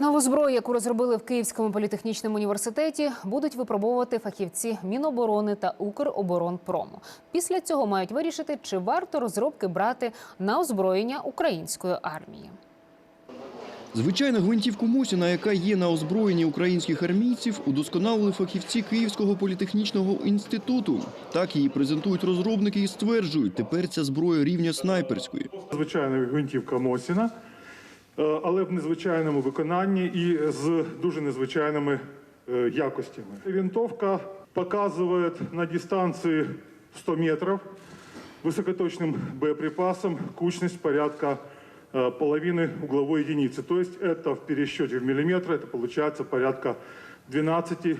Нову зброю, яку розробили в Київському політехнічному університеті, будуть випробовувати фахівці Міноборони та Укроборонпрому. Після цього мають вирішити, чи варто розробки брати на озброєння української армії. Звичайна гвинтівку Мосіна, яка є на озброєнні українських армійців, удосконалили фахівці Київського політехнічного інституту. Так її презентують розробники і стверджують, тепер ця зброя рівня снайперської. Звичайна гвинтівка Мосіна, але в незвичайному виконанні і з дуже незвичайними якостями. Винтовка показывает на дистанции 100 метров высокоточным боеприпасом кучность порядка половины угловой единицы. То есть это в пересчете в миллиметры, это получается порядка 12-15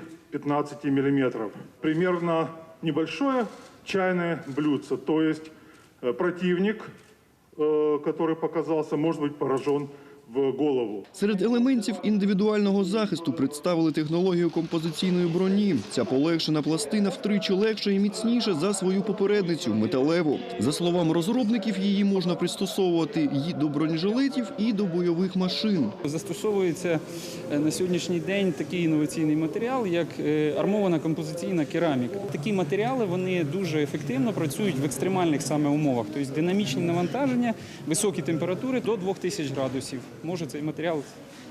миллиметров. Примерно небольшое чайное блюдце. То есть э, противник, э, который показался, может быть поражен в голову. Серед елементів індивідуального захисту представили технологію композиційної броні. Ця полегшена пластина втричі легша і міцніша за свою попередницю металеву. За словами розробників, її можна пристосовувати і до бронежилетів, і до бойових машин. Застосовується е, на сьогоднішній день такий інноваційний матеріал, як е, армована композиційна кераміка. Такі матеріали вони дуже ефективно працюють в екстремальних саме умовах, тобто динамічні навантаження, високі температури до 2000 градусів. Може цей матеріал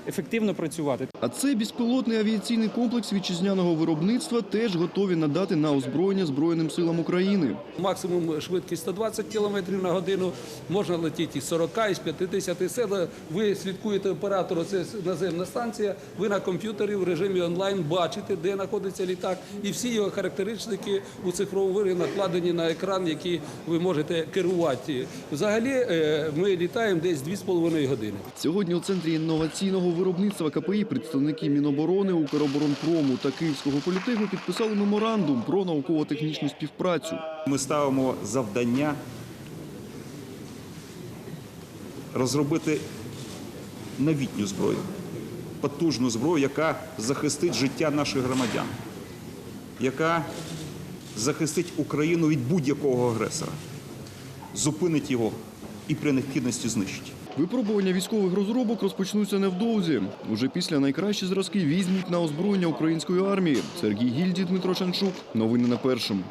ефективно працювати. А цей безпілотний авіаційний комплекс вітчизняного виробництва теж готові надати на озброєння Збройним силам України. Максимум швидкість 120 км на годину, можна летіти із 40, із 50. Все ви слідкуєте оператору, це наземна станція. Ви на комп'ютері в режимі онлайн бачите, де знаходиться літак, і всі його характеристики у цифровому вигляді накладені на екран, який ви можете керувати. Взагалі е, ми літаємо десь 2,5 години. Сьогодні у центрі інноваційного виробництва КПІ представники Міноборони, Укроборонпрому та Київського політеху підписали меморандум про науково-технічну співпрацю. Ми ставимо завдання розробити новітню зброю, потужну зброю, яка захистить життя наших громадян, яка захистить Україну від будь-якого агресора, зупинить його і при необхідності знищить. Випробування військових розробок розпочнуться невдовзі. Уже після найкращі зразки візьмуть на озброєння української армії. Сергій Гільді, Дмитро Шанчук. Новини на першому.